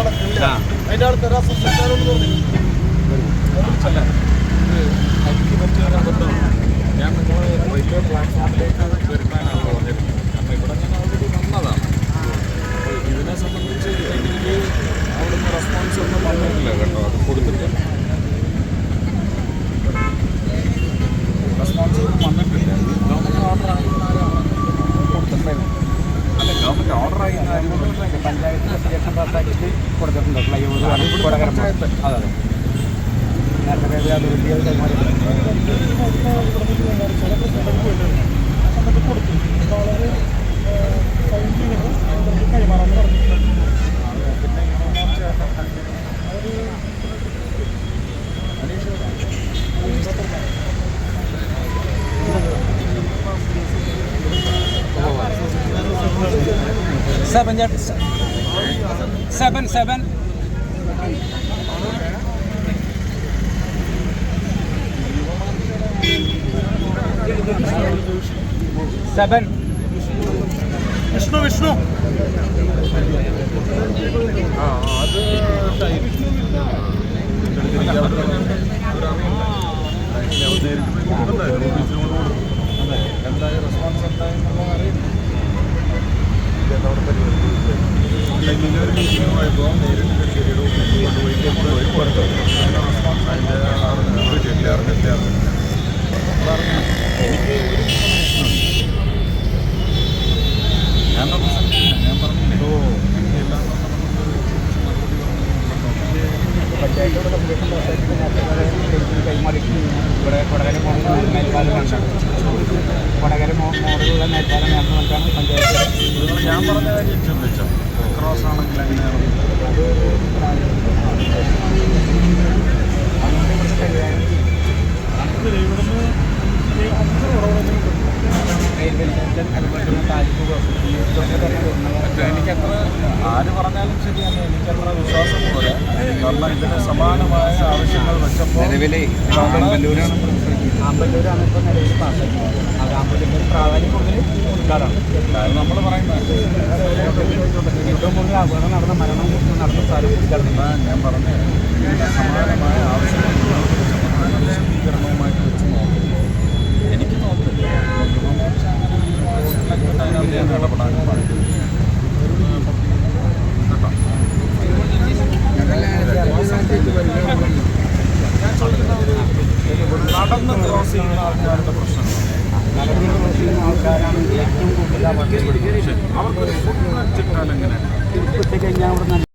അതിന്റെ ആൾ തെറാസ് സംസാരം എനിക്ക് പറ്റിയ ഒരു അബദ്ധം. ഞാൻ നിങ്ങളെ വലിയ പ്ലാറ്റ്ഫോമിലേക്ക് വരുമാനാണ് പറഞ്ഞത്. അപ്പം ഇവിടെ ഞാൻ ഓൾറെഡി വന്നതാണ്. ഇതിനെ സംബന്ധിച്ച് എനിക്ക് അവിടുന്ന് റെസ്പോൺസ് ഒന്നും വന്നിട്ടില്ല കേട്ടോ. അത് കൊടുത്തിട്ടില്ല കാര്യങ്ങളും പഞ്ചായത്ത് അസോസിയേഷൻ പാസ്സാക്കിയിട്ട് കൊടുത്തിട്ടുണ്ട്. ഫ്ലൈ ഓവർ അതെ അതെ. നാഷണൽ ഹൈവേ അതോറിറ്റി അത് കൈമാറി ടൈം എന്തായാലും റെസ്പോൺസ് എന്തായെന്നുള്ള അറിയില്ല അല്ലെങ്കിൽ ഒരു മീറ്റിംഗ് പോയപ്പോൾ നേരിട്ട് ചെറിയൊരു കൊണ്ടുപോയി കൊണ്ടുപോയി കൊടുത്തു അതിന്റെ റെസ്പോൺസ് അതിന്റെ കൈമാറി ഇവിടെ കൊടകര പോകുന്ന മേൽപ്പാലം കണ്ടാണ്. കൊടകര മോഡലുള്ള മേൽപ്പാലം നേരത്തെ കണ്ടാണ് പഞ്ചായത്ത്. ഞാൻ പറഞ്ഞ കാര്യം ചിന്തിച്ചോ? ക്രോസ് ആണെങ്കിൽ എങ്ങനെയാണ്? റെയിൽവേ സ്റ്റേഷൻ അതുപോലെ തന്നെ താലൂക്ക് ഹോസ്പിറ്റൽ ഇതൊക്കെ തന്നെ വരുന്നത്. എനിക്കത്ര ആര് പറഞ്ഞാലും ശരിയാണ്. എനിക്കത്ര വിശ്വാസം പോലെ കാരണം ഇതിന് സമാനമായ ആവശ്യങ്ങൾ ഇപ്പോൾ നിലവിൽ പാസ്സാക്കുന്നത് അത് ആമ്പല്ലൂരിൽ പ്രാധാന്യം കൂടുതൽ ഉൾക്കാടാണ് അത് നമ്മൾ പറയുന്നത് ഏറ്റവും കൂടുതൽ അപകടം നടന്ന മരണം നടന്ന സ്ഥലം ഞാൻ പറഞ്ഞത്. ഇതിന് സമാനമായ ആവശ്യങ്ങൾ ചെയ്യുന്ന ആൾക്കാരുടെ പ്രശ്നം. ആൾക്കാരാണ് ഏറ്റവും കൂടുതൽ അവർക്ക് ഫുഡ് കിട്ടാൻ എങ്ങനെയാണ്? കഴിഞ്ഞാൽ അവിടെ